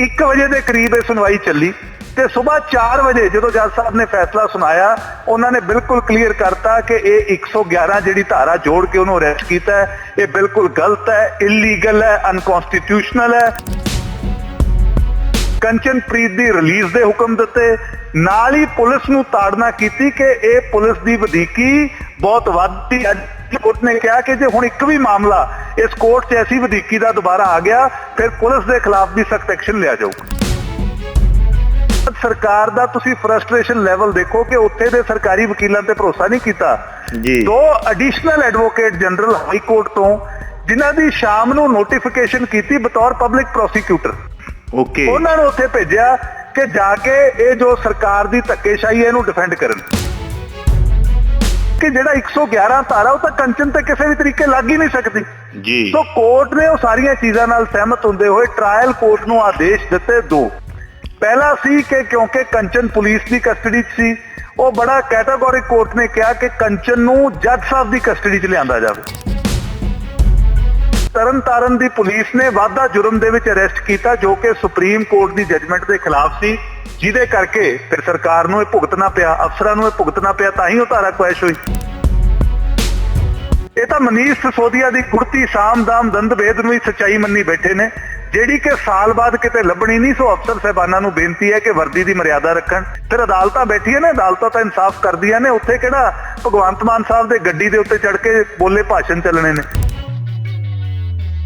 1 ਵਜੇ ਦੇ ਕਰੀਬ ਇਹ ਸੁਣਵਾਈ ਚੱਲੀ ਤੇ ਸਵੇਰ 4 ਵਜੇ ਜਦੋਂ ਜੱਜ ਸਾਹਿਬ ਨੇ ਫੈਸਲਾ ਸੁਣਾਇਆ, ਉਹਨਾਂ ਨੇ ਬਿਲਕੁਲ ਕਲੀਅਰ ਕਰਤਾ ਕਿ ਇਹ 111 ਜਿਹੜੀ ਧਾਰਾ ਜੋੜ ਕੇ ਉਹਨੂੰ ਅਰੈਸਟ ਕੀਤਾ ਹੈ, ਇਹ ਬਿਲਕੁਲ ਗਲਤ ਹੈ ਇਲੀਗਲ ਹੈ ਅਨਕਨਸਟੀਟਿਊਸ਼ਨਲ ਹੈ। ਕੰਚਨਪ੍ਰੀਤ ਦੀ ਰਿਲੀਜ਼ ਦੇ ਹੁਕਮ ਦਿੱਤੇ, ਨਾਲ ਹੀ ਪੁਲਿਸ ਨੂੰ ਤਾੜਨਾ ਕੀਤੀ ਕਿ ਇਹ ਪੁਲਿਸ ਦੀ ਵਧੀਕੀ ਬਹੁਤ ਵੱਧਦੀ ਹੈ ਕੋਰਟ ਨੇ ਕਿਹਾ ਕਿ ਜੇ ਹੁਣ ਇੱਕ ਵੀ ਮਾਮਲਾ ਇਸ ਕੋਰਟ 'ਚ ਐਸੀ ਵਧੀਕੀ ਦਾ ਦੁਬਾਰਾ ਆ ਗਿਆ ਫਿਰ ਪੁਲਿਸ ਦੇ ਖਿਲਾਫ ਵੀ ਸਖਤ ਐਕਸ਼ਨ ਲਿਆ ਜਾਊਗਾ। ਸਰਕਾਰ ਦਾ ਤੁਸੀਂ ਫਰਸਟ੍ਰੇਸ਼ਨ ਲੈਵਲ ਦੇਖੋ ਕਿ ਉੱਥੇ ਦੇ ਸਰਕਾਰੀ ਵਕੀਲਾਂ ਤੇ ਭਰੋਸਾ ਨਹੀਂ ਕੀਤਾ ਜੀ। ਦੋ additional advocate general high court ਤੋਂ ਜਿਨ੍ਹਾਂ ਦੀ ਸ਼ਾਮ ਨੂੰ ਨੋਟੀਫਿਕੇਸ਼ਨ ਕੀਤੀ ਬਤੌਰ ਪਬਲਿਕ ਪ੍ਰੋਸੀਕਿਊਟਰ ਓਕੇ। ਉਹਨਾਂ ਨੂੰ ਉੱਥੇ ਭੇਜਿਆ ਕਿ ਜਾ ਕੇ ਇਹ ਜੋ ਸਰਕਾਰ ਦੀ ਧੱਕੇਸ਼ਾਹੀ ਹੈ ਇਹਨੂੰ ਡਿਫੈਂਡ ਕਰਨ। ਕਿ ਜਿਹੜਾ 111 ਧਾਰਾ ਉਹ ਤਾਂ ਕੰਚਨ ਤੇ ਕਿਸੇ ਵੀ ਤਰੀਕੇ ਲੱਗ ਹੀ ਨਹੀਂ ਸਕਦੀ। ਜੀ। ਸੋ ਕੋਰਟ ਨੇ ਉਹ ਸਾਰੀਆਂ ਚੀਜ਼ਾਂ ਨਾਲ ਸਹਿਮਤ ਹੁੰਦੇ ਹੋਏ ਟ੍ਰਾਇਲ ਕੋਰਟ ਨੂੰ ਆਦੇਸ਼ ਦਿੱਤੇ ਦੋ। ਪਹਿਲਾ ਸੀ ਕਿ ਕਿਉਂਕਿ ਕੰਚਨ ਪੁਲਿਸ ਦੀ ਕਸਟਡੀ 'ਚ ਸੀ ਉਹ ਬੜਾ ਕੈਟਾਗੋਰਿਕ ਕੋਰਟ ਨੇ ਕਿਹਾ ਕਿ ਕੰਚਨ ਨੂੰ ਜੱਜ ਸਾਹਿਬ ਦੀ ਕਸਟਡੀ 'ਚ ਲਿਆਂਦਾ ਜਾਵੇ। ਤਰਨਤਾਰਨ ਦੀ ਪੁਲਿਸ ਨੇ ਵਾਧਾ ਜੁਰਮ ਦੇ ਵਿੱਚ ਅਰੈਸਟ ਕੀਤਾ, ਜੋ ਕਿ ਸੁਪਰੀਮ ਕੋਰਟ ਦੀ ਜੱਜਮੈਂਟ ਦੇ ਖਿਲਾਫ ਸੀ। ਜਿਹਦੇ ਕਰਕੇ ਫਿਰ ਸਰਕਾਰ ਨੂੰ ਇਹ ਭੁਗਤਣਾ ਪਿਆ, ਅਫਸਰਾਂ ਨੂੰ ਇਹ ਭੁਗਤਣਾ ਪਿਆ, ਤਾਂ ਹੀ ਉਹ ਧਾਰਾ ਕੁਐਸ਼ ਹੋਈ। ਇਹ ਤਾਂ ਮਨੀਸ਼ ਸਸੋਦੀਆ ਦੀ ਕੁਰਤੀ ਸਾਮਦਾਮ ਦੰਦਭੇਦ ਨੂੰ ਹੀ ਸਚਾਈ ਮੰਨੀ ਬੈਠੇ ਨੇ, ਜਿਹੜੀ ਕਿ ਸਾਲ ਬਾਅਦ ਕਿਤੇ ਲੱਭਣੀ ਨਹੀਂ, ਸੋ ਅਫਸਰ ਸਹਿਬਾਨਾਂ ਨੂੰ ਬੇਨਤੀ ਹੈ ਕਿ ਵਰਦੀ ਦੀ ਮਰਿਆਦਾ ਰੱਖਣ। ਫਿਰ ਅਦਾਲਤਾਂ ਬੈਠੀਆਂ ਨੇ, ਅਦਾਲਤਾਂ ਤਾਂ ਇਨਸਾਫ ਕਰਦੀਆਂ ਨੇ, ਉੱਥੇ ਕਿਹੜਾ ਭਗਵੰਤ ਮਾਨ ਸਾਹਿਬ ਦੇ ਗੱਡੀ ਦੇ ਉੱਤੇ ਚੜ ਕੇ ਬੋਲੇ ਭਾਸ਼ਣ ਚੱਲਣੇ ਨੇ।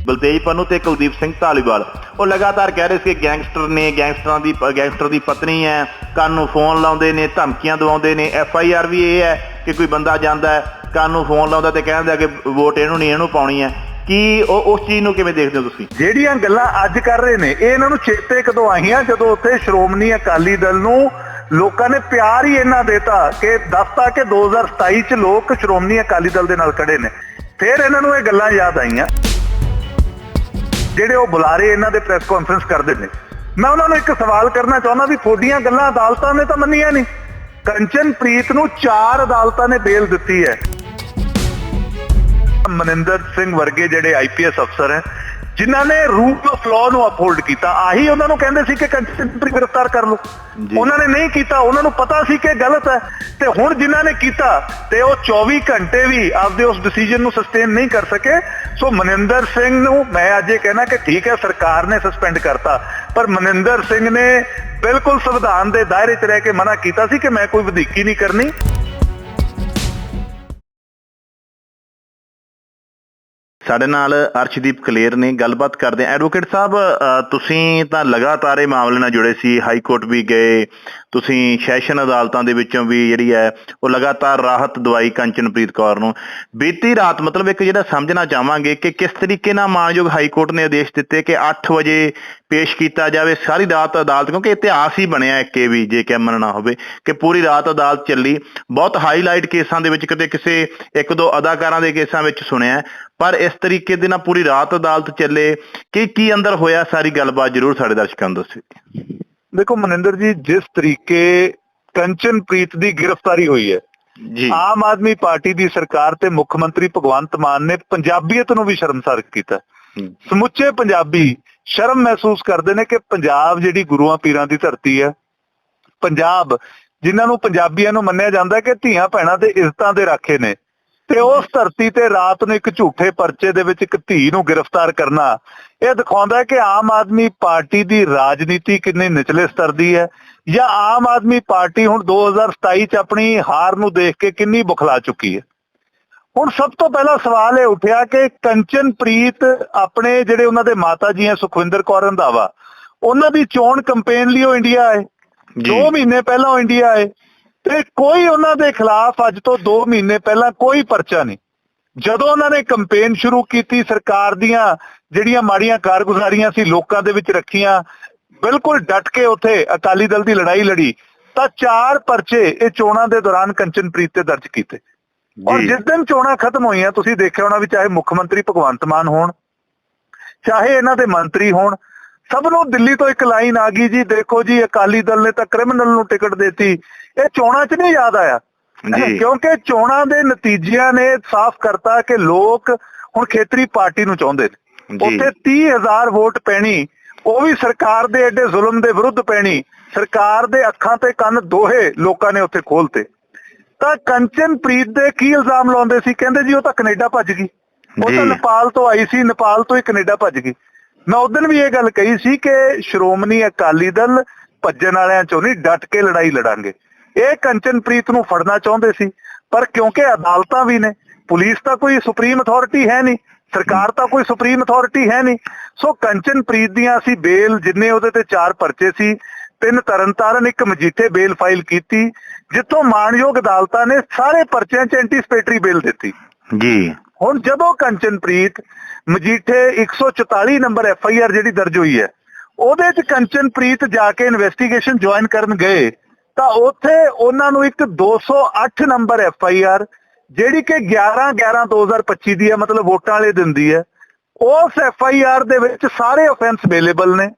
ਬਲਤੇਜ ਪੰਨੂ ਤੇ ਕੁਲਦੀਪ ਸਿੰਘ ਢਾਲੀਵਾਲ ਉਹ ਲਗਾਤਾਰ ਕਹਿ ਰਹੇ ਸੀ ਕਿ ਗੈਂਗਸਟਰ ਨੇ, ਗੈਂਗਸਟਰਾਂ ਦੀ, ਗੈਂਗਸਟਰ ਦੀ ਪਤਨੀ ਹੈ, ਕੰਨ ਨੂੰ ਫੋਨ ਲਾਉਂਦੇ ਨੇ, ਧਮਕੀਆਂ ਦਵਾਉਂਦੇ ਨੇ। ਐਫ ਆਈ ਆਰ ਵੀ ਇਹ ਹੈ ਕਿ ਕੋਈ ਬੰਦਾ ਜਾਂਦਾ ਹੈ, ਕੰਨ ਨੂੰ ਫੋਨ ਲਾਉਂਦਾ ਤੇ ਕਹਿੰਦਾ ਕਿ ਵੋਟ ਇਹਨੂੰ ਨਹੀਂ, ਇਹਨੂੰ ਪਾਉਣੀ ਹੈ। ਕੀ ਉਹ ਉਸ ਚੀਜ਼ ਨੂੰ ਕਿਵੇਂ ਦੇਖਦੇ ਹੋ ਤੁਸੀਂ? ਜਿਹੜੀਆਂ ਗੱਲਾਂ ਅੱਜ ਕਰ ਰਹੇ ਨੇ, ਇਹ ਇਹਨਾਂ ਨੂੰ ਚੇਤੇ ਕਦੋਂ ਆਈਆਂ? ਜਦੋਂ ਉੱਥੇ ਸ਼੍ਰੋਮਣੀ ਅਕਾਲੀ ਦਲ ਨੂੰ ਲੋਕਾਂ ਨੇ ਪਿਆਰ ਹੀ ਇਹਨਾਂ ਦੇਤਾ ਕਿ ਦੱਸਤਾ ਕਿ 2027 ਚ ਲੋਕ ਸ਼੍ਰੋਮਣੀ ਅਕਾਲੀ ਦਲ ਦੇ ਨਾਲ ਖੜੇ ਨੇ। ਫਿਰ ਇਹਨਾਂ ਨੂੰ ਇਹ ਗੱਲਾਂ ਯਾਦ ਆਈਆਂ। ਜਿਹੜੇ ਉਹ ਬੁਲਾਰੇ ਇਹਨਾਂ ਦੇ ਪ੍ਰੈਸ ਕਾਨਫਰੰਸ ਕਰਦੇ ਨੇ। ਮੈਂ ਉਹਨਾਂ ਨੂੰ ਇੱਕ ਸਵਾਲ ਕਰਨਾ ਚਾਹੁੰਦਾ ਵੀ ਤੁਹਾਡੀਆਂ ਗੱਲਾਂ ਅਦਾਲਤਾਂ ਨੇ ਤਾਂ ਮੰਨੀਆਂ ਨਹੀਂ। ਕੰਚਨਪ੍ਰੀਤ ਨੂੰ ਚਾਰ ਅਦਾਲਤਾਂ ਨੇ ਬੇਲ ਦਿੱਤੀ ਹੈ। ਮਨਿੰਦਰ ਸਿੰਘ ਵਰਗੇ ਜਿਹੜੇ ਆਈਪੀਐਸ ਅਫਸਰ ਹੈ ਜਿਨ੍ਹਾਂ ਨੇ ਰੂਲ ਆਫ ਲਾਅ ਨੂੰ ਅਪਹੋਲਡ ਕੀਤਾ ਆਹੀ ਉਹਨਾਂ ਨੂੰ ਕਹਿੰਦੇ ਸੀ ਕਿ ਕੰਚਨਪ੍ਰੀਤ ਗ੍ਰਿਫਤਾਰ ਕਰ ਲਓ। ਉਹਨਾਂ ਨੇ ਨਹੀਂ ਕੀਤਾ ਉਹਨਾਂ ਨੂੰ ਪਤਾ ਸੀ ਕਿ ਗਲਤ ਹੈ। ਤੇ ਹੁਣ ਜਿਨ੍ਹਾਂ ਨੇ ਕੀਤਾ ਤੇ ਉਹ 24 ਘੰਟੇ ਵੀ ਆਪਦੇ ਉਸ ਡਿਸੀਜਨ ਨੂੰ ਸਸਟੇਨ ਨਹੀਂ ਕਰ ਸਕੇ। ਸੋ ਮਨਿੰਦਰ ਸਿੰਘ ਨੂੰ ਮੈਂ ਅੱਜ ਇਹ ਕਹਿਣਾ ਕਿ ਠੀਕ ਹੈ ਸਰਕਾਰ ਨੇ ਸਸਪੈਂਡ ਕਰਤਾ। ਪਰ ਮਨਿੰਦਰ ਸਿੰਘ ਨੇ ਬਿਲਕੁਲ ਸੰਵਿਧਾਨ ਦੇ ਦਾਇਰੇ 'ਚ ਰਹਿ ਕੇ ਮਨਾ ਕੀਤਾ ਸੀ ਕਿ ਮੈਂ ਕੋਈ ਵਧੀਕੀ ਨਹੀਂ ਕਰਨੀ। ਸਾਡੇ ਨਾਲ ਅਰਸ਼ਦੀਪ ਕਲੇਰ ਨੇ ਗੱਲਬਾਤ ਕਰਦੇ ਐਡਵੋਕੇਟ ਸਾਹਿਬ ਅ, ਤੁਸੀਂ ਤਾਂ ਲਗਾਤਾਰ ਇਹ ਮਾਮਲੇ ਨਾਲ ਜੁੜੇ ਸੀ ਹਾਈ ਕੋਰਟ ਵੀ ਗਏ ਤੁਸੀਂ ਸੈਸ਼ਨ ਅਦਾਲਤਾਂ ਦੇ ਵਿੱਚੋਂ ਵੀ ਜਿਹੜੀ ਹੈ ਉਹ ਲਗਾਤਾਰ ਰਾਹਤ ਦਵਾਈ ਕੰਚਨਪ੍ਰੀਤ ਕੌਰ ਨੂੰ। ਬੀਤੀ ਰਾਤ ਮਤਲਬ ਇੱਕ ਜਿਹੜਾ ਸਮਝਣਾ ਚਾਹਾਂਗੇ ਕਿ ਕਿਸ ਤਰੀਕੇ ਨਾਲ ਮਾਨਯੋਗ ਹਾਈ ਕੋਰਟ ਨੇ ਆਦੇਸ਼ ਦਿੱਤੇ ਕਿ 8 ਵਜੇ ਪੇਸ਼ ਕੀਤਾ ਜਾਵੇ ਸਾਰੀ ਰਾਤ ਅਦਾਲਤ ਕਿਉਂਕਿ ਇਤਿਹਾਸ ਹੀ ਬਣਿਆ ਇੱਕ ਇਹ ਵੀ ਜੇ ਕਿ ਮੰਨਣਾ ਹੋਵੇ ਕਿ ਪੂਰੀ ਰਾਤ ਅਦਾਲਤ ਚੱਲੀ। ਬਹੁਤ ਹਾਈਲਾਈਟ ਕੇਸਾਂ ਦੇ ਵਿੱਚ ਕਿਤੇ ਕਿਸੇ ਇੱਕ ਦੋ ਅਦਾਕਾਰਾਂ ਦੇ ਕੇਸਾਂ ਵਿੱਚ ਸੁਣਿਆ। ਪਰ ਇਸ ਤਰੀਕੇ ਦੇ ਨਾਲ ਪੂਰੀ ਰਾਤ ਅਦਾਲਤ ਚੱਲੇ ਕਿ ਕੀ ਅੰਦਰ ਹੋਇਆ ਸਾਰੀ ਗੱਲਬਾਤ ਜਰੂਰ ਸਾਡੇ ਦਰਸ਼ਕਾਂ ਨੂੰ ਦੱਸਿਓ ਦੇਖੋ ਮਨਿੰਦਰ ਜੀ ਜਿਸ ਤਰੀਕੇ ਕੰਚਨਪ੍ਰੀਤ ਦੀ ਗ੍ਰਿਫਤਾਰੀ ਹੋਈ ਹੈ ਜੀ। ਆਮ ਆਦਮੀ ਪਾਰਟੀ ਦੀ ਸਰਕਾਰ ਤੇ ਮੁੱਖ ਮੰਤਰੀ ਭਗਵੰਤ ਮਾਨ ਨੇ ਪੰਜਾਬੀਅਤ ਨੂੰ ਵੀ ਸ਼ਰਮਸਾਰ ਕੀਤਾ। ਸਮੁੱਚੇ ਪੰਜਾਬੀ ਸ਼ਰਮ ਮਹਿਸੂਸ ਕਰਦੇ ਨੇ ਕਿ ਪੰਜਾਬ ਜਿਹੜੀ ਗੁਰੂਆਂ ਪੀਰਾਂ ਦੀ ਧਰਤੀ ਹੈ ਪੰਜਾਬ ਜਿਨ੍ਹਾਂ ਨੂੰ ਪੰਜਾਬੀਆਂ ਨੂੰ ਮੰਨਿਆ ਜਾਂਦਾ ਕਿ ਧੀਆਂ ਭੈਣਾਂ ਤੇ ਇੱਜ਼ਤਾਂ ਦੇ ਰਾਖੇ ਨੇ ਤੇ ਉਸ ਧਰਤੀ ਤੇ ਰਾਤ ਨੂੰ ਇੱਕ ਝੂਠੇ ਪਰਚੇ ਦੇ ਵਿੱਚ ਇੱਕ ਧੀ ਨੂੰ ਗ੍ਰਿਫਤਾਰ ਕਰਨਾ। ਇਹ ਦਿਖਾਉਂਦਾ ਹੈ ਕਿ ਆਮ ਆਦਮੀ ਪਾਰਟੀ ਦੀ ਰਾਜਨੀਤੀ ਕਿੰਨੇ ਨਿਚਲੇ ਸਤਰ ਦੀ ਹੈ ਜਾਂ ਆਮ ਆਦਮੀ ਪਾਰਟੀ ਹੁਣ 2027 ਚ ਆਪਣੀ ਹਾਰ ਨੂੰ ਦੇਖ ਕੇ ਕਿੰਨੀ ਬੁਖਲਾ ਚੁੱਕੀ ਹੈ। ਹੁਣ ਸਭ ਤੋਂ ਪਹਿਲਾ ਸਵਾਲ ਇਹ ਉੱਠਿਆ ਕਿ ਕੰਚਨਪ੍ਰੀਤ ਆਪਣੇ ਜਿਹੜੇ ਉਹਨਾਂ ਦੇ ਮਾਤਾ ਜੀ ਹੈ ਸੁਖਵਿੰਦਰ ਕੌਰ ਰੰਧਾਵਾ ਉਹਨਾਂ ਦੀ ਚੋਣ ਕੈਂਪੇਨ ਲਈ ਉਹ ਇੰਡੀਆ ਆਏ। ਜੀ। 2 ਮਹੀਨੇ ਪਹਿਲਾਂ ਉਹ ਇੰਡੀਆ ਆਏ। ਤੇ ਕੋਈ ਉਹਨਾਂ ਦੇ ਖਿਲਾਫ ਅੱਜ ਤੋਂ 2 ਮਹੀਨੇ ਪਹਿਲਾਂ ਕੋਈ ਪਰਚਾ ਨਹੀਂ। ਜਦੋਂ ਉਹਨਾਂ ਨੇ ਕੈਂਪੇਨ ਸ਼ੁਰੂ ਕੀਤੀ ਸਰਕਾਰ ਦੀਆਂ ਜਿਹੜੀਆਂ ਮਾੜੀਆਂ ਕਾਰਗੁਜ਼ਾਰੀਆਂ ਸੀ ਲੋਕਾਂ ਦੇ ਵਿੱਚ ਰੱਖੀਆਂ ਬਿਲਕੁਲ ਡਟ ਕੇ ਉੱਥੇ ਅਕਾਲੀ ਦਲ ਦੀ ਲੜਾਈ ਲੜੀ ਤਾਂ ਚਾਰ ਪਰਚੇ ਇਹ ਚੋਣਾਂ ਦੇ ਦੌਰਾਨ ਕੰਚਨਪ੍ਰੀਤ ਤੇ ਦਰਜ ਕੀਤੇ। ਔਰ ਜਿਸ ਦਿਨ ਚੋਣਾਂ ਖਤਮ ਹੋਈਆਂ ਤੁਸੀਂ ਦੇਖਿਆ ਹੋਣਾ ਵੀ ਚਾਹੇ ਮੁੱਖ ਮੰਤਰੀ ਭਗਵੰਤ ਮਾਨ ਹੋਣ ਚਾਹੇ ਇਹਨਾਂ ਦੇ ਮੰਤਰੀ ਹੋਣ ਸਭ ਨੂੰ ਦਿੱਲੀ ਤੋਂ ਇੱਕ ਲਾਈਨ ਆ ਗਈ ਜੀ ਦੇਖੋ ਜੀ ਅਕਾਲੀ ਦਲ ਨੇ ਤਾਂ ਕ੍ਰਿਮੀਨਲ ਨੂੰ ਟਿਕਟ ਦਿੱਤੀ। ਇਹ ਚੋਣਾਂ 'ਚ ਨਹੀਂ ਯਾਦ ਆਇਆ। ਜੀ। ਕਿਉਂਕਿ ਚੋਣਾਂ ਦੇ ਨਤੀਜਿਆਂ ਨੇ ਸਾਫ਼ ਕਰਤਾ ਕਿ ਲੋਕ ਹੁਣ ਖੇਤਰੀ ਪਾਰਟੀ ਨੂੰ ਚਾਹੁੰਦੇ ਨੇ। ਉੱਥੇ 30000 ਵੋਟ ਪੈਣੀ ਉਹ ਵੀ ਸਰਕਾਰ ਦੇ ਐਡੇ ਜ਼ੁਲਮ ਦੇ ਵਿਰੁੱਧ ਪੈਣੀ ਸਰਕਾਰ ਦੇ ਅੱਖਾਂ ਤੇ ਕੰਨ ਦੋਹੇ ਲੋਕਾਂ ਨੇ ਉੱਥੇ ਖੋਲਤੇ। ਤਾਂ ਕੰਚਨਪ੍ਰੀਤ ਦੇ ਕੀ ਇਲਜ਼ਾਮ ਲਾਉਂਦੇ ਸੀ? ਕਹਿੰਦੇ ਜੀ ਉਹ ਤਾਂ ਕੈਨੇਡਾ ਭੱਜ ਗਈ। ਉਹ। ਤਾਂ ਨੇਪਾਲ ਤੋਂ ਆਈ ਸੀ ਨੇਪਾਲ ਤੋਂ ਹੀ ਕੈਨੇਡਾ ਭੱਜ ਗਈ। ਮੈਂ ਉਦੋਂ ਵੀ ਇਹ ਗੱਲ ਕਹੀ ਸੀ ਕਿ ਸ਼੍ਰੋਮਣੀ ਅਕਾਲੀ ਦਲ ਭੱਜਣ ਵਾਲਿਆਂ ਚੋਂ ਨਹੀਂ, ਡਟ ਕੇ ਲੜਾਈ ਲੜਾਂਗੇ। ਇਹ ਕੰਚਨਪ੍ਰੀਤ ਨੂੰ ਫੜਨਾ ਚਾਹੁੰਦੇ ਸੀ, ਪਰ ਕਿਉਂਕਿ ਅਦਾਲਤਾਂ ਵੀ ਨੇ, ਪੁਲਿਸ ਤਾਂ ਕੋਈ ਸੁਪਰੀਮ ਅਥਾਰਟੀ ਹੈ ਨਹੀਂ, ਸਰਕਾਰ ਤਾਂ ਕੋਈ ਸੁਪਰੀਮ ਅਥਾਰਟੀ ਹੈ ਨਹੀਂ। ਸੋ ਕੰਚਨਪ੍ਰੀਤ ਦੀਆਂ ਅਸੀਂ ਬੇਲ ਜਿੰਨੇ ਉਹਦੇ ਤੇ ਚਾਰ ਪਰਚੇ ਸੀ, ਤਿੰਨ ਤਰਨਤਾਰਨ, ਇੱਕ ਮਜੀਠੇ ਬੇਲ ਫਾਈਲ ਕੀਤੀ, ਜਿੱਥੋਂ ਮਾਣਯੋਗ ਅਦਾਲਤਾਂ ਨੇ ਸਾਰੇ ਪਰਚਿਆਂ 'ਚ ਐਂਟੀਸਪੇਟਰੀ ਬੇਲ ਦਿੱਤੀ। ਜੀ। ਹੁਣ ਜਦੋਂ ਕੰਚਨਪ੍ਰੀਤ ਮਜੀਠੇ 144 ਨੰਬਰ ਐਫ ਆਈ ਆਰ ਜਿਹੜੀ ਦਰਜ ਹੋਈ ਹੈ, ਉਹਦੇ 'ਚ ਕੰਚਨਪ੍ਰੀਤ ਜਾ ਕੇ ਇਨਵੈਸਟੀਗੇਸ਼ਨ ਜੁਆਇਨ ਕਰਨ ਗਏ, ਤਾਂ ਉੱਥੇ ਉਹਨਾਂ ਨੂੰ ਇੱਕ 208 ਨੰਬਰ ਐਫ ਆਈ ਆਰ ਜਿਹੜੀ ਕਿ 11 11 2025 ਦੀ ਹੈ, ਮਤਲਬ ਵੋਟਾਂ ਵਾਲੇ ਦਿਨ ਦੀ ਹੈ, ਉਸ ਐਫ ਆਈ ਆਰ ਦੇ ਵਿੱਚ ਸਾਰੇ ਅਫੈਂਸ ਅਵੇਲੇਬਲ ਨੇ।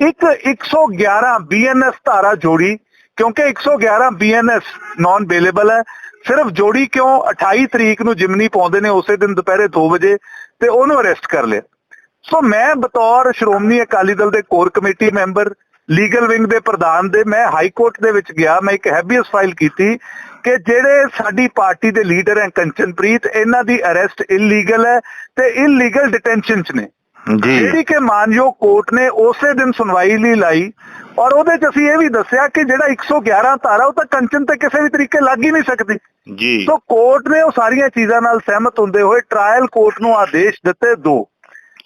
ਇੱਕ 111 ਬੀਐਨਐਸ ਧਾਰਾ ਜੋੜੀ ਕਿਉਂਕਿ 111 ਬੀਐਨਐਸ ਨਾਨ ਅਵੇਲੇਬਲ ਹੈ। ਸਿਰਫ ਜੋੜੀ ਕਿਉਂ 28 ਤਰੀਕ ਨੂੰ ਜਿਮਨੀ ਪਾਉਂਦੇ ਨੇ ਉਸੇ ਦਿਨ ਦੁਪਹਿਰੇ 2 ਵਜੇ ਤੇ ਉਹਨੂੰ ਅਰੈਸਟ ਕਰ ਲਿਆ। ਸੋ ਮੈਂ ਬਤੌਰ ਸ਼੍ਰੋਮਣੀ ਅਕਾਲੀ ਦਲ ਦੇ core committee member legal wing ਦੇ ਪ੍ਰਧਾਨ ਦੇ ਮੈਂ ਹਾਈ ਕੋਰਟ ਦੇ ਵਿੱਚ ਗਿਆ ਮੈਂ ਇੱਕ ਹੈਬੀਅਸ ਫਾਈਲ ਕੀਤੀ ਕਿ ਜਿਹੜੇ ਸਾਡੀ ਪਾਰਟੀ ਦੇ ਲੀਡਰ ਹੈ ਕੰਚਨਪ੍ਰੀਤ ਇਹਨਾਂ ਦੀ ਅਰੈਸਟ ਇਲੀਗਲ ਹੈ ਤੇ ਇਲੀਗਲ ਡਿਟੈਂਸ਼ਨ ਚ ਨੇ। ਜੀ। ਜਿਹੜੀ ਕਿ ਮਾਨਯੋਗ ਕੋਰਟ ਨੇ ਉਸੇ ਦਿਨ ਸੁਣਵਾਈ ਲਈ ਲਾਈ ਔਰ ਉਹਦੇ ਚ ਅਸੀਂ ਇਹ ਵੀ ਦੱਸਿਆ ਕਿ ਜਿਹੜਾ 111 ਧਾਰਾ ਉਹ ਤਾਂ ਕੰਚਨ ਤੇ ਕਿਸੇ ਵੀ ਤਰੀਕੇ ਲੱਗ ਹੀ ਨਹੀਂ ਸਕਦੀ। ਜੀ। ਸੋ ਕੋਰਟ ਨੇ ਉਹ ਸਾਰੀਆਂ ਚੀਜ਼ਾਂ ਨਾਲ ਸਹਿਮਤ ਹੁੰਦੇ ਹੋਏ ਟ੍ਰਾਇਲ ਕੋਰਟ ਨੂੰ ਆਦੇਸ਼ ਦਿੱਤੇ ਦੋ।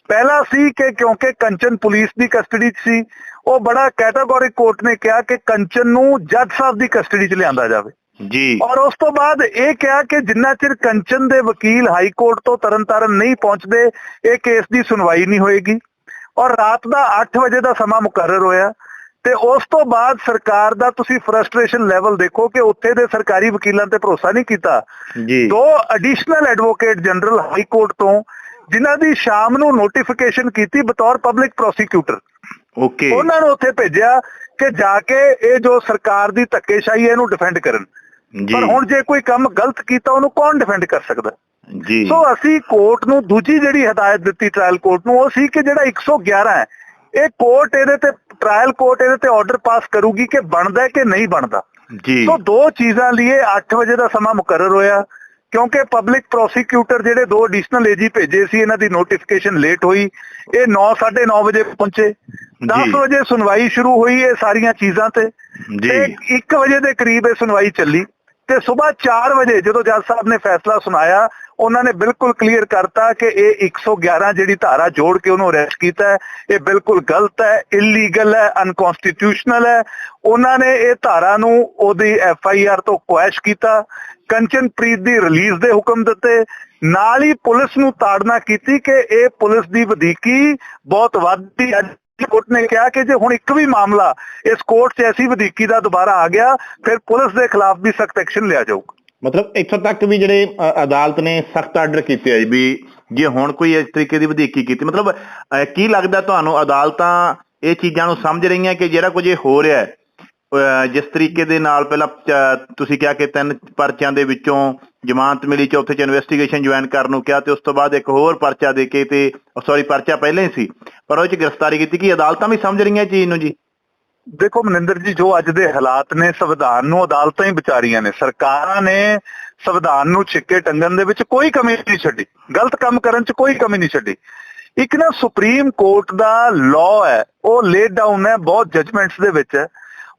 ਪਹਿਲਾ ਸੀ ਕਿ ਕਿਉਂਕਿ ਕੰਚਨ ਪੁਲਿਸ ਦੀ ਕਸਟਡੀ 'ਚ ਸੀ ਉਹ ਬੜਾ ਕੈਟਾਗੋਰਿਕ ਕੋਰਟ ਨੇ ਕਿਹਾ ਕਿ ਕੰਚਨ ਨੂੰ ਜੱਜ ਸਾਹਿਬ ਦੀ ਕਸਟਡੀ 'ਚ ਲਿਆਂਦਾ ਜਾਵੇ। ਜੀ। ਔਰ ਉਸ ਤੋਂ ਬਾਅਦ ਇਹ ਕਿਹਾ ਕਿ ਜਿੰਨਾ ਚਿਰ ਕੰਚਨ ਦੇ ਵਕੀਲ ਹਾਈ ਕੋਰਟ ਤੋਂ ਤਰਨਤਾਰਨ ਨਹੀਂ ਪਹੁੰਚਦੇ ਇਹ ਕੇਸ ਦੀ ਸੁਣਵਾਈ ਨਹੀਂ ਹੋਏਗੀ। ਔਰ ਰਾਤ ਦਾ 8 ਵਜੇ ਦਾ ਸਮਾਂ ਮੁਕਰਰ ਹੋਇਆ। ਤੇ ਉਸ ਤੋਂ ਬਾਅਦ ਸਰਕਾਰ ਦਾ ਤੁਸੀਂ ਫਰਸਟ੍ਰੇਸ਼ਨ ਲੈਵਲ ਦੇਖੋ ਕਿ ਉੱਥੇ ਦੇ ਸਰਕਾਰੀ ਵਕੀਲਾਂ ਤੇ ਭਰੋਸਾ ਨਹੀਂ ਕੀਤਾ। ਜੀ। ਦੋ additional advocate general high court ਤੋਂ ਜਿਨ੍ਹਾਂ ਦੀ ਸ਼ਾਮ ਨੂੰ ਨੋਟੀਫਿਕੇਸ਼ਨ ਕੀਤੀ ਬਤੌਰ ਪਬਲਿਕ ਪ੍ਰੋਸੀਕਿਊਟਰ ਓਕੇ ਉਹਨਾਂ ਨੂੰ ਉੱਥੇ ਭੇਜਿਆ ਕਿ ਜਾ ਕੇ ਇਹ ਜੋ ਸਰਕਾਰ ਦੀ ਧੱਕੇਸ਼ਾਹੀ ਹੈ ਇਹਨੂੰ ਡਿਫੈਂਡ ਕਰਨ। ਜੀ। ਪਰ ਹੁਣ ਜੇ ਕੋਈ ਕੰਮ ਗਲਤ ਕੀਤਾ ਉਹਨੂੰ ਕੌਣ ਡਿਫੈਂਡ ਕਰ ਸਕਦਾ? ਜੀ। ਸੋ ਅਸੀਂ ਕੋਰਟ ਨੂੰ ਦੂਜੀ ਜਿਹੜੀ ਹਦਾਇਤ ਦਿੱਤੀ ਟ੍ਰਾਇਲ ਕੋਰਟ ਨੂੰ ਉਹ ਸੀ ਕਿ ਜਿਹੜਾ 111 ਹੈ ਇਹ ਕੋਰਟ ਇਹਦੇ ਤੇ ਟ੍ਰਾਇਲ ਕੋਰਟ ਇਹਦੇ ਤੇ ਆਰਡਰ ਪਾਸ ਕਰੂਗੀ ਕਿ ਬਣਦਾ ਕਿ ਨਹੀਂ ਬਣਦਾ। ਜੀ। ਸੋ ਦੋ ਚੀਜ਼ਾਂ ਲਈ 8 ਵਜੇ ਦਾ ਸਮਾਂ ਮੁਕਰਰ ਹੋਇਆ ਕਿਉਂਕਿ ਪਬਲਿਕ ਪ੍ਰੋਸੀਕਿਊਟਰ ਜਿਹੜੇ ਦੋ ਐਡੀਸ਼ਨਲ ਏਜੀ ਭੇਜੇ ਸੀ ਇਹਨਾਂ ਦੀ ਨੋਟੀਫਿਕੇਸ਼ਨ ਲੇਟ ਹੋਈ। ਇਹ 9:30 ਵਜੇ ਪਹੁੰਚੇ। 10 ਜੀ। ਵਜੇ ਸੁਣਵਾਈ ਸ਼ੁਰੂ ਹੋਈ ਇਹ ਸਾਰੀਆਂ ਚੀਜ਼ਾਂ ਤੇ। ਤੇ 1 ਵਜੇ ਦੇ ਕਰੀਬ ਇਹ ਸੁਣਵਾਈ ਚੱਲੀ। ਤੇ ਸਵੇਰ 4 ਵਜੇ ਜਦੋਂ ਜੱਜ ਸਾਹਿਬ ਨੇ ਫੈਸਲਾ ਸੁਣਾਇਆ ਉਹਨਾਂ ਨੇ ਬਿਲਕੁਲ ਕਲੀਅਰ ਕਰਤਾ ਕਿ ਇਹ 111 ਜਿਹੜੀ ਧਾਰਾ ਜੋੜ ਕੇ ਉਹਨੂੰ ਅਰੈਸਟ ਕੀਤਾ ਹੈ, ਇਹ ਬਿਲਕੁਲ ਗਲਤ ਹੈ ਇਲੀਗਲ ਹੈ ਅਨਕਨਸਟੀਟਿਊਸ਼ਨਲ ਹੈ। ਉਹਨਾਂ ਨੇ ਇਹ ਧਾਰਾ ਨੂੰ ਉਹਦੀ ਐਫ ਆਈ ਆਰ ਤੋਂ ਕੁਐਸ਼ ਕੀਤਾ, ਕੰਚਨਪ੍ਰੀਤ ਦੀ ਰਿਲੀਜ਼ ਦੇ ਹੁਕਮ ਦਿੱਤੇ। ਨਾਲ ਹੀ ਪੁਲਿਸ ਨੂੰ ਤਾੜਨਾ ਕੀਤੀ ਕਿ ਇਹ ਪੁਲਿਸ ਦੀ ਵਧੀਕੀ ਬਹੁਤ ਵੱਧਦੀ ਅੱਜ ਕੋਰਟ ਨੇ ਕਿਹਾ ਕਿ ਜੇ ਹੁਣ ਇੱਕ ਵੀ ਮਾਮਲਾ ਇਸ ਕੋਰਟ 'ਚ ਐਸੀ ਵਧੀਕੀ ਦਾ ਦੁਬਾਰਾ ਆ ਗਿਆ, ਫਿਰ ਪੁਲਿਸ ਦੇ ਖਿਲਾਫ ਵੀ ਸਖਤ ਐਕਸ਼ਨ ਲਿਆ ਜਾਊਗਾ। ਮਤਲਬ ਇੱਥੋਂ ਤੱਕ ਵੀ ਜਿਹੜੇ ਅਦਾਲਤ ਨੇ ਸਖਤ ਆਰਡਰ ਕੀਤੇ ਆ ਜੀ ਵੀ ਜੇ ਹੁਣ ਕੋਈ ਇਸ ਤਰੀਕੇ ਦੀ ਵਧੀਕੀ ਕੀਤੀ, ਮਤਲਬ ਕੀ ਲੱਗਦਾ ਤੁਹਾਨੂੰ ਅਦਾਲਤਾਂ ਇਹ ਚੀਜ਼ਾਂ ਨੂੰ ਸਮਝ ਰਹੀਆਂ ਕਿ ਜਿਹੜਾ ਕੁਝ ਇਹ ਹੋ ਰਿਹਾ ਹੈ? ਜਿਸ ਤਰੀਕੇ ਦੇ ਨਾਲ ਪਹਿਲਾਂ ਤੁਸੀਂ ਕਿਹਾ ਕਿ ਤਿੰਨ ਪਰਚਿਆਂ ਦੇ ਵਿੱਚੋਂ ਜ਼ਮਾਨਤ ਮਿਲੀ, ਚੌਥੇ ਚ ਇਨਵੈਸਟੀਗੇਸ਼ਨ ਜੁਆਇਨ ਕਰਨ ਨੂੰ ਕਿਹਾ ਤੇ ਉਸ ਤੋਂ ਬਾਅਦ ਇੱਕ ਹੋਰ ਪਰਚਾ ਦੇ ਕੇ ਤੇ ਸੌਰੀ ਪਰਚਾ ਪਹਿਲਾਂ ਹੀ ਸੀ। ਪਰ ਉਹ ਚ ਗ੍ਰਿਫਤਾਰੀ ਕੀਤੀ, ਕਿ ਅਦਾਲਤਾਂ ਵੀ ਸਮਝ ਰਹੀਆਂ ਚੀਜ਼ ਨੂੰ ਜੀ? ਦੇਖੋ ਮਨਿੰਦਰ ਜੀ ਜੋ ਅੱਜ ਦੇ ਹਾਲਾਤ ਨੇ ਸੰਵਿਧਾਨ ਨੂੰ ਅਦਾਲਤਾਂ ਹੀ ਵਿਚਾਰੀਆਂ ਨੇ। ਸਰਕਾਰਾਂ ਨੇ ਸੰਵਿਧਾਨ ਨੂੰ ਛਿੱਕੇ ਟੰਗਣ ਦੇ ਵਿੱਚ ਕੋਈ ਕਮੀ ਨਹੀਂ ਛੱਡੀ। ਗਲਤ ਕੰਮ ਕਰਨ 'ਚ ਕੋਈ ਕਮੀ ਨਹੀਂ ਛੱਡੀ। ਇੱਕ ਨਾ ਸੁਪਰੀਮ ਕੋਰਟ ਦਾ ਲਾਅ ਹੈ ਉਹ ਲੇਡ ਡਾਊਨ ਹੈ ਬਹੁਤ ਜਜਮੈਂਟਸ ਦੇ ਵਿੱਚ। ਹੈ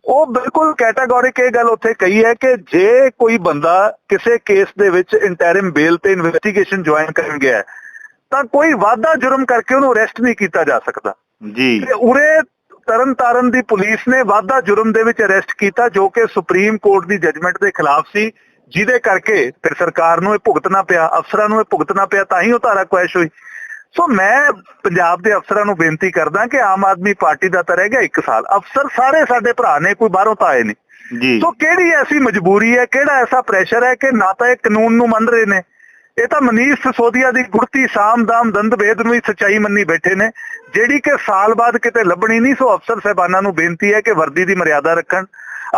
ਉਹ ਬਿਲਕੁਲ ਕੈਟਾਗੋਰਿਕ ਇਹ ਗੱਲ ਉੱਥੇ ਕਹੀ ਹੈ ਕਿ ਜੇ ਕੋਈ ਬੰਦਾ ਕਿਸੇ ਕੇਸ ਦੇ ਵਿੱਚ ਇੰਟਰਿਮ ਬੇਲ ਤੇ ਇਨਵੈਸਟੀਗੇਸ਼ਨ ਜੁਆਇਨ ਕਰਨ ਗਿਆ ਤਾਂ ਕੋਈ ਵਾਧਾ ਜੁਰਮ ਕਰਕੇ ਉਹਨੂੰ ਅਰੈਸਟ ਨਹੀਂ ਕੀਤਾ ਜਾ ਸਕਦਾ। ਜੀ। ਤੇ ਉਰੇ ਤਰਨਤਾਰਨ ਦੀ ਪੁਲਿਸ ਨੇ ਵਾਧਾ ਜੁਰਮ ਦੇ ਵਿੱਚ ਅਰੈਸਟ ਕੀਤਾ ਜੋ ਕਿ ਸੁਪਰੀਮ ਕੋਰਟ ਦੀ ਜੱਜਮੈਂਟ ਦੇ ਖਿਲਾਫ ਸੀ ਜਿਹਦੇ ਕਰਕੇ ਫਿਰ ਸਰਕਾਰ ਨੂੰ ਇਹ ਭੁਗਤਣਾ ਪਿਆ ਅਫਸਰਾਂ ਨੂੰ ਇਹ ਭੁਗਤਣਾ ਪਿਆ ਤਾਂ ਹੀ ਉਹ ਧਾਰਾ ਕੁਐਸ਼ ਹੋਈ। ਸੋ ਮੈਂ ਪੰਜਾਬ ਦੇ ਅਫਸਰਾਂ ਨੂੰ ਬੇਨਤੀ ਕਰਦਾ ਕਿ ਆਮ ਆਦਮੀ ਪਾਰਟੀ ਦਾ ਤਾਂ ਰਹਿ ਗਿਆ 1 ਸਾਲ। ਅਫਸਰ ਸਾਰੇ ਸਾਡੇ ਭਰਾ ਨੇ ਕੋਈ ਬਾਹਰੋਂ ਤਾਂ ਆਏ ਨਹੀਂ। ਜੀ। ਸੋ ਕਿਹੜੀ ਐਸੀ ਮਜਬੂਰੀ ਹੈ ਕਿਹੜਾ ਐਸਾ ਪ੍ਰੈਸ਼ਰ ਹੈ ਕਿ ਨਾ ਤਾਂ ਇਹ ਕਾਨੂੰਨ ਨੂੰ ਮੰਨ ਰਹੇ ਨੇ ਇਹ ਤਾਂ ਮਨੀਸ਼ ਸਸੋਦੀਆ ਦੀ ਗੁਰਤੀ ਸਾਮਦਾਮ ਦੰਦਭੇਦ ਨੂੰ ਹੀ ਸਚਾਈ ਮੰਨੀ ਬੈਠੇ ਨੇ। ਜਿਹੜੀ ਕਿ ਸਾਲ ਬਾਅਦ ਕਿਤੇ ਲੱਭਣੀ ਨਹੀਂ, ਸੋ ਅਫਸਰ ਸਹਿਬਾਨਾਂ ਨੂੰ ਬੇਨਤੀ ਹੈ ਕਿ ਵਰਦੀ ਦੀ ਮਰਿਆਦਾ ਰੱਖਣ।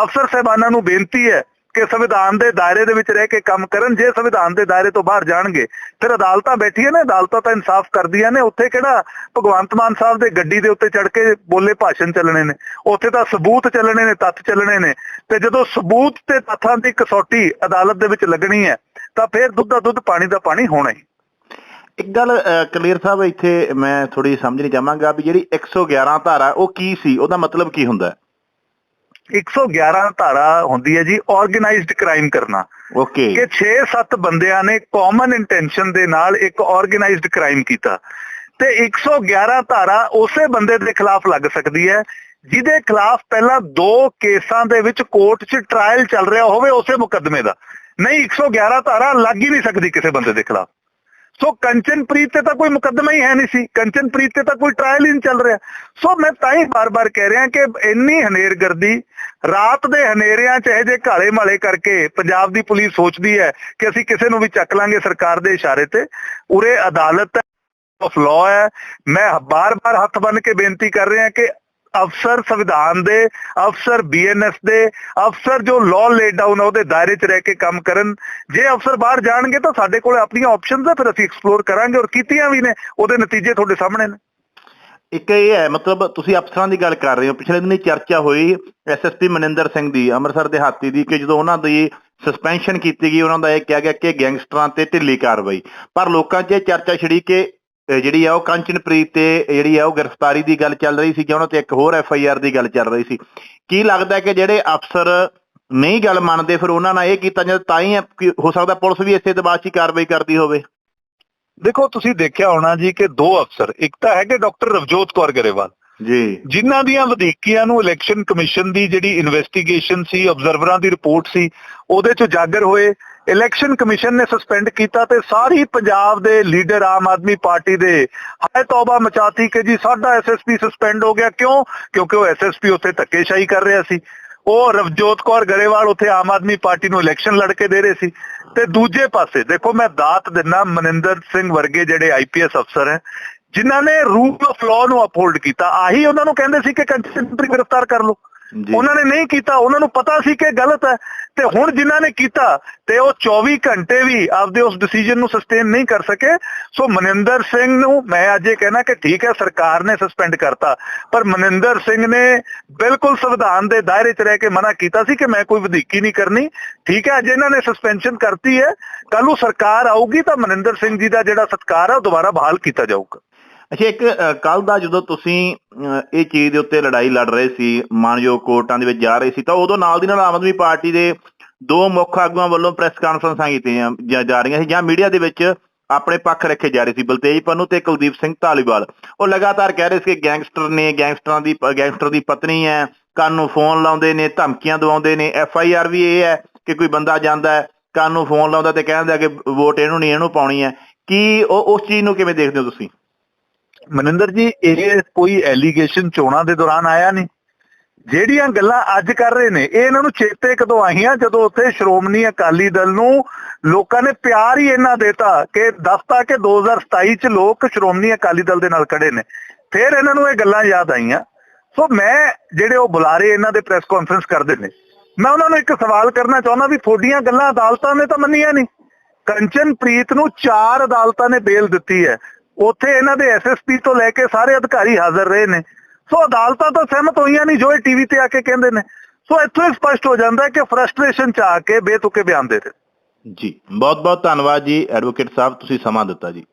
ਅਫਸਰ ਸਹਿਬਾਨਾਂ ਨੂੰ ਬੇਨਤੀ ਹੈ ਕਿ ਸੰਵਿਧਾਨ ਦੇ ਦਾਇਰੇ ਦੇ ਵਿੱਚ ਰਹਿ ਕੇ ਕੰਮ ਕਰਨ, ਜੇ ਸੰਵਿਧਾਨ ਦੇ ਦਾਇਰੇ ਤੋਂ ਬਾਹਰ ਜਾਣਗੇ, ਫਿਰ ਅਦਾਲਤਾਂ ਬੈਠੀਆਂ ਨੇ, ਅਦਾਲਤਾਂ ਤਾਂ ਇਨਸਾਫ ਕਰਦੀਆਂ ਨੇ, ਉੱਥੇ ਕਿਹੜਾ ਭਗਵੰਤ ਮਾਨ ਸਾਹਿਬ ਦੇ ਗੱਡੀ ਦੇ ਉੱਤੇ ਚੜ ਕੇ ਬੋਲੇ ਭਾਸ਼ਣ ਚੱਲਣੇ ਨੇ, ਉੱਥੇ ਤਾਂ ਸਬੂਤ ਚੱਲਣੇ ਨੇ, ਤੱਥ ਚੱਲਣੇ ਨੇ, ਤੇ ਜਦੋਂ ਸਬੂਤ ਤੇ ਤੱਥਾਂ ਦੀ ਕਸੌਟੀ ਅਦਾਲਤ ਦੇ ਵਿੱਚ ਲੱਗਣੀ ਹੈ, ਤਾਂ ਫਿਰ ਦੁੱਧ ਦਾ ਦੁੱਧ, ਪਾਣੀ ਦਾ ਪਾਣੀ ਹੋਣਾ ਹੀ। ਇੱਕ ਗੱਲ ਕਲੀਅਰ ਸਾਹਿਬ, ਇੱਥੇ ਮੈਂ ਥੋੜੀ ਸਮਝਣੀ ਚਾਹਾਂਗਾ ਵੀ ਜਿਹੜੀ 111 ਧਾਰਾ, ਉਹ ਕੀ ਸੀ? ਉਹਦਾ ਮਤਲਬ ਕੀ ਹੁੰਦਾ? ਹੈ 111 ਧਾਰਾ ਹੁੰਦੀ ਹੈ ਜੀ ਆਰਗੇਨਾਈਜ਼ਡ ਕ੍ਰਾਈਮ ਕਰਨਾ। ਓਕੇ ਕਿ 6-7 ਬੰਦਿਆਂ ਨੇ ਕਾਮਨ ਇੰਟੈਂਸ਼ਨ ਦੇ ਨਾਲ ਇੱਕ ਆਰਗੇਨਾਈਜ਼ਡ ਕ੍ਰਾਈਮ ਕੀਤਾ। ਤੇ 111 ਧਾਰਾ ਉਸੇ ਬੰਦੇ ਦੇ ਖਿਲਾਫ ਲੱਗ ਸਕਦੀ ਹੈ ਜਿਹਦੇ ਖਿਲਾਫ ਪਹਿਲਾਂ ਦੋ ਕੇਸਾਂ ਦੇ ਵਿੱਚ ਕੋਰਟ 'ਚ ਟ੍ਰਾਇਲ ਚੱਲ ਰਿਹਾ ਹੋਵੇ ਉਸੇ ਮੁਕੱਦਮੇ ਦਾ। ਨਹੀਂ 111 ਧਾਰਾ ਲੱਗ ਹੀ ਨਹੀਂ ਸਕਦੀ ਕਿਸੇ ਬੰਦੇ ਦੇ ਖਿਲਾਫ। ਸੋ ਕੰਚਨਪ੍ਰੀਤ ਤੇ ਤਾਂ ਕੋਈ ਮੁਕੱਦਮਾ ਹੀ ਹੈ ਨਹੀਂ ਸੀ। ਕੰਚਨਪ੍ਰੀਤ ਤੇ ਤਾਂ ਕੋਈ ਟ੍ਰਾਇਲ ਹੀ ਨਹੀਂ ਚੱਲ ਰਿਹਾ। ਸੋ ਮੈਂ ਤਾਂ ਹੀ ਬਾਰ-ਬਾਰ ਕਹਿ ਰਿਹਾ ਕਿ ਇੰਨੀ ਹਨੇਰਗਰਦੀ, ਰਾਤ ਦੇ ਹਨੇਰਿਆਂ ਚ ਇਹ ਜੇ ਘਾਲੇ ਮਾਲੇ ਕਰਕੇ ਪੰਜਾਬ ਦੀ ਪੁਲਿਸ ਸੋਚਦੀ ਹੈ ਕਿ ਅਸੀਂ ਕਿਸੇ ਨੂੰ ਵੀ ਚੱਕ ਲਾਂਗੇ ਸਰਕਾਰ ਦੇ ਇਸ਼ਾਰੇ ਤੇ, ਉਰੇ ਅਦਾਲਤ ਆਫ ਲਾਅ ਹੈ। ਮੈਂ ਬਾਰ-ਬਾਰ ਹੱਥ ਬੰਨ ਕੇ ਬੇਨਤੀ ਕਰ ਰਿਹਾ ਕਿ ਅਫਸਰ ਸੰਵਿਧਾਨ ਦੇ, ਅਫਸਰ ਬੀਐਨਐਸ ਦੇ, ਅਫਸਰ ਜੋ ਲਾਅ ਲੇਡ ਡਾਊਨ ਉਹਦੇ ਦਾਇਰੇ 'ਚ ਰਹਿ ਕੇ ਕੰਮ ਕਰਨ। ਜੇ ਅਫਸਰ ਬਾਹਰ ਜਾਣਗੇ ਤਾਂ ਸਾਡੇ ਕੋਲ ਆਪਣੀਆਂ ਆਪਸ਼ਨਸ ਆ, ਫਿਰ ਅਸੀਂ ਐਕਸਪਲੋਰ ਕਰਾਂਗੇ ਔਰ ਕੀਤੀਆਂ ਵੀ ਨੇ, ਉਹਦੇ ਨਤੀਜੇ ਤੁਹਾਡੇ ਸਾਹਮਣੇ ਨੇ। ਇੱਕ ਇਹ ਹੈ, ਮਤਲਬ ਤੁਸੀਂ ਅਫਸਰਾਂ ਦੀ ਗੱਲ ਕਰ ਰਹੇ ਹੋ, ਪਿਛਲੇ ਦਿਨੀ ਚਰਚਾ ਹੋਈ ਐਸਐਸਪੀ ਮਨਿੰਦਰ ਸਿੰਘ ਦੀ, ਅੰਮ੍ਰਿਤਸਰ ਦੇ ਹਾਤੀ ਦੀ, ਕਿ ਜਦੋਂ ਉਹਨਾਂ ਦੀ ਸਸਪੈਂਸ਼ਨ ਕੀਤੀ ਗਈ, ਉਹਨਾਂ ਦਾ ਇਹ ਕਿਹਾ ਗਿਆ ਕਿ ਗੈਂਗਸਟਰਾਂ ਤੇ ਢਿੱਲੀ ਕਾਰਵਾਈ। ਪਰ ਲੋਕਾਂ 'ਚ ਇਹ ਚਰਚਾ ਛਿੜੀ ਕਿ ਜਿਹੜੀ ਆ ਉਹ ਕੰਚਨਪ੍ਰੀਤ ਤੇ ਜਿਹੜੀ ਆ ਉਹ ਗ੍ਰਿਫਤਾਰੀ ਦੀ ਗੱਲ ਚੱਲ ਰਹੀ ਸੀ ਜਾਂ ਉਹਨਾਂ ਤੇ ਇੱਕ ਹੋਰ ਐਫ ਆਈ ਆਰ ਦੀ ਗੱਲ ਚੱਲ ਰਹੀ ਸੀ। ਕੀ ਲੱਗਦਾ ਕਿ ਜਿਹੜੇ ਅਫਸਰ ਨਹੀਂ ਗੱਲ ਮੰਨਦੇ ਫਿਰ ਉਹਨਾਂ ਨਾਲ ਇਹ ਕੀਤਾ ਜਾਂਦਾ ਤਾਂ ਹੀ ਕਿ ਹੋ ਸਕਦਾ ਪੁਲਿਸ ਵੀ ਇਸੇ ਦਬਾਅ 'ਚ ਹੀ ਕਾਰਵਾਈ ਕਰਦੀ ਹੋਵੇ। ਦੇਖੋ ਤੁਸੀਂ ਦੇਖਿਆ ਹੋਣਾ ਜੀ ਕਿ ਦੋ ਅਫਸਰ ਇੱਕ ਤਾਂ ਹੈਗੇ ਡਾਕਟਰ ਰਵਜੋਤ ਕੌਰ ਗਰੇਵਾਲ ਜੀ। ਜਿਨ੍ਹਾਂ ਦੀਆਂ ਵਧੀਕੀਆਂ ਨੂੰ ਇਲੈਕਸ਼ਨ ਕਮਿਸ਼ਨ ਦੀ ਜਿਹੜੀ ਇਨਵੈਸਟੀਗੇਸ਼ਨ ਸੀ ਆਬਜ਼ਰਵਰਾਂ ਦੀ ਰਿਪੋਰਟ ਸੀ ਉਹਦੇ ਚ ਉਜਾਗਰ ਹੋਏ ਇਲੈਕਸ਼ਨ ਕਮਿਸ਼ਨ ਨੇ ਸਸਪੈਂਡ ਕੀਤਾ ਤੇ ਸਾਰੀ ਪੰਜਾਬ ਦੇ ਲੀਡਰ ਆਮ ਆਦਮੀ ਪਾਰਟੀ ਦੇ ਹਾਏ ਤੌਬਾ ਮਚਾਤੀ ਕਿ ਜੀ ਸਾਡਾ ਐਸਐਸਪੀ ਸਸਪੈਂਡ ਹੋ ਗਿਆ। ਕਿਉਂ? ਕਿਉਂਕਿ ਉਹ ਐਸਐਸਪੀ ਉੱਥੇ ਧੱਕੇਸ਼ਾਹੀ ਕਰ ਰਿਹਾ ਸੀ। ਉਹ ਰਵਜੋਤ ਕੌਰ ਗਰੇਵਾਲ ਉੱਥੇ ਆਮ ਆਦਮੀ ਪਾਰਟੀ ਨੂੰ ਇਲੈਕਸ਼ਨ ਲੜ ਕੇ ਦੇ ਰਹੇ ਸੀ। ਤੇ ਦੂਜੇ ਪਾਸੇ, ਦੇਖੋ ਮੈਂ ਦਾਤ ਦਿੰਨਾ ਮਨਿੰਦਰ ਸਿੰਘ ਵਰਗੇ ਜਿਹੜੇ ਆਈਪੀਐਸ ਅਫਸਰ ਹੈ, ਜਿਨ੍ਹਾਂ ਨੇ ਰੂਲ ਆਫ ਲਾਅ ਨੂੰ ਅਪਹੋਲਡ ਕੀਤਾ। ਆਹੀ ਉਹਨਾਂ ਨੂੰ ਕਹਿੰਦੇ ਸੀ ਕਿ ਕੰਟੈਂਪਰੇਰੀ ਗ੍ਰਿਫਤਾਰ ਕਰ ਲਓ। ਉਹਨਾਂ ਨੇ ਨਹੀਂ ਕੀਤਾ, ਉਹਨਾਂ ਨੂੰ ਪਤਾ ਸੀ ਕਿ ਗਲਤ ਹੈ ਤੇ ਹੁਣ ਜਿਨ੍ਹਾਂ ਨੇ ਕੀਤਾ ਤੇ ਉਹ 24 ਘੰਟੇ ਵੀ ਆਪਦੇ ਉਸ ਡਿਸੀਜਨ ਨੂੰ ਸਸਟੇਨ ਨਹੀਂ ਕਰ ਸਕੇ, ਸੋ ਮਨਿੰਦਰ ਸਿੰਘ ਨੂੰ ਮੈਂ ਅੱਜ ਇਹ ਕਹਿਣਾ ਕਿ ਠੀਕ ਹੈ, ਸਰਕਾਰ ਨੇ ਸਸਪੈਂਡ ਕਰਤਾ, ਪਰ ਮਨਿੰਦਰ ਸਿੰਘ ਨੇ ਬਿਲਕੁਲ ਸੰਵਿਧਾਨ ਦੇ ਦਾਇਰੇ 'ਚ ਰਹਿ ਕੇ ਮਨਾ ਕੀਤਾ ਸੀ ਕਿ ਮੈਂ ਕੋਈ ਵਧੀਕੀ ਨਹੀਂ ਕਰਨੀ। ਠੀਕ ਹੈ, ਅੱਜ ਇਹਨਾਂ ਨੇ ਸਸਪੈਂਸ਼ਨ ਕਰਤੀ ਹੈ ਕੱਲ ਨੂੰ ਸਰਕਾਰ ਆਊਗੀ ਤਾਂ ਮਨਿੰਦਰ ਸਿੰਘ ਜੀ ਦਾ ਜਿਹੜਾ ਸਤਕਾਰ ਹੈ ਉਹ ਦੁਬਾਰਾ ਬਹਾਲ ਕੀਤਾ ਜਾਊਗਾ। ਅੱਛਾ ਇੱਕ ਕੱਲ ਦਾ ਜਦੋਂ ਤੁਸੀਂ ਅਹ, ਇਹ ਚੀਜ਼ ਦੇ ਉੱਤੇ ਲੜਾਈ ਲੜ ਰਹੇ ਸੀ ਮਾਨਯੋਗ ਕੋਰਟਾਂ ਦੇ ਵਿੱਚ ਜਾ ਰਹੇ ਸੀ ਤਾਂ ਉਦੋਂ ਨਾਲ ਦੀ ਨਾਲ ਆਮ ਆਦਮੀ ਪਾਰਟੀ ਦੇ ਦੋ ਮੁੱਖ ਆਗੂਆਂ ਵੱਲੋਂ ਪ੍ਰੈਸ ਕਾਨਫਰੰਸਾਂ ਕੀਤੀਆਂ ਜਾ- ਰਹੀਆਂ ਸੀ ਜਾਂ ਮੀਡੀਆ ਦੇ ਵਿੱਚ ਆਪਣੇ ਪੱਖ ਰੱਖੇ ਜਾ ਰਹੇ ਸੀ ਬਲਤੇਜ ਪੰਨੂ ਤੇ ਕੁਲਦੀਪ ਸਿੰਘ ਧਾਲੀਵਾਲ। ਉਹ ਲਗਾਤਾਰ ਕਹਿ ਰਹੇ ਸੀ ਕਿ ਗੈਂਗਸਟਰ ਨੇ ਗੈਂਗਸਟਰਾਂ ਦੀ ਗੈਂਗਸਟਰ ਦੀ ਪਤਨੀ ਹੈ ਕੰਨ ਨੂੰ ਫੋਨ ਲਾਉਂਦੇ ਨੇ ਧਮਕੀਆਂ ਦਵਾਉਂਦੇ ਨੇ ਐਫ ਆਈ ਆਰ ਵੀ ਇਹ ਹੈ ਕਿ ਕੋਈ ਬੰਦਾ ਜਾਂਦਾ ਹੈ ਕੰਨ ਨੂੰ ਫੋਨ ਲਾਉਂਦਾ ਤੇ ਕਹਿੰਦਾ ਕਿ ਵੋਟ ਇਹਨੂੰ ਨਹੀਂ ਇਹਨੂੰ ਪਾਉਣੀ ਹੈ। ਕੀ ਉਹ ਉਸ ਚੀਜ਼ ਨੂੰ ਕਿਵੇਂ ਦੇਖਦੇ ਹੋ ਤੁਸੀਂ? ਮਨਿੰਦਰ ਜੀ, ਇਹ ਕੋਈ ਐਲੀਗੇਸ਼ਨ ਚੋਣਾਂ ਦੇ ਦੌਰਾਨ ਆਇਆ ਨਹੀਂ। ਜਿਹੜੀਆਂ ਗੱਲਾਂ ਅੱਜ ਕਰ ਰਹੇ ਨੇ, ਇਹ ਇਹਨਾਂ ਨੂੰ ਚੇਤੇ ਕਦੋਂ ਆਈਆਂ? ਜਦੋਂ ਉੱਥੇ ਸ਼੍ਰੋਮਣੀ ਅਕਾਲੀ ਦਲ ਨੂੰ ਲੋਕਾਂ ਨੇ ਪਿਆਰ ਹੀ ਇਹਨਾਂ ਦੇਤਾ ਕਿ ਦੱਸਤਾ ਕਿ 2027 ਚ ਲੋਕ ਸ਼੍ਰੋਮਣੀ ਅਕਾਲੀ ਦਲ ਦੇ ਨਾਲ ਖੜੇ ਨੇ। ਫਿਰ ਇਹਨਾਂ ਨੂੰ ਇਹ ਗੱਲਾਂ ਯਾਦ ਆਈਆਂ। ਸੋ ਮੈਂ ਜਿਹੜੇ ਉਹ ਬੁਲਾਰੇ ਇਹਨਾਂ ਦੇ ਪ੍ਰੈਸ ਕਾਨਫਰੰਸ ਕਰਦੇ ਨੇ, ਮੈਂ ਉਹਨਾਂ ਨੂੰ ਇੱਕ ਸਵਾਲ ਕਰਨਾ ਚਾਹੁੰਦਾ ਵੀ ਤੁਹਾਡੀਆਂ ਗੱਲਾਂ ਅਦਾਲਤਾਂ ਨੇ ਤਾਂ ਮੰਨੀਆਂ ਨਹੀਂ। ਕੰਚਨਪ੍ਰੀਤ ਨੂੰ ਚਾਰ ਅਦਾਲਤਾਂ ਨੇ ਬੇਲ ਦਿੱਤੀ ਹੈ। ਉੱਥੇ ਇਹਨਾਂ ਦੇ ਐਸਐਸਪੀ ਤੋਂ ਲੈ ਕੇ ਸਾਰੇ ਅਧਿਕਾਰੀ ਹਾਜ਼ਰ ਰਹੇ ਨੇ। ਸੋ ਅਦਾਲਤਾਂ ਤਾਂ ਸਹਿਮਤ ਹੋਈਆਂ ਨਹੀਂ ਜੋ ਇਹ ਟੀਵੀ ਤੇ ਆ ਕੇ ਕਹਿੰਦੇ ਨੇ। ਸੋ ਇੱਥੋਂ ਹੀ ਸਪਸ਼ਟ ਹੋ ਜਾਂਦਾ ਹੈ ਕਿ ਫਰਸਟ੍ਰੇਸ਼ਨ ਚ ਆ ਕੇ ਬੇਤੁਕੇ ਬਿਆਨ ਦੇ ਰਹੇ ਜੀ ਬਹੁਤ ਬਹੁਤ ਧੰਨਵਾਦ ਜੀ ਐਡਵੋਕੇਟ ਸਾਹਿਬ, ਤੁਸੀਂ ਸਮਾਂ ਦਿੱਤਾ ਜੀ।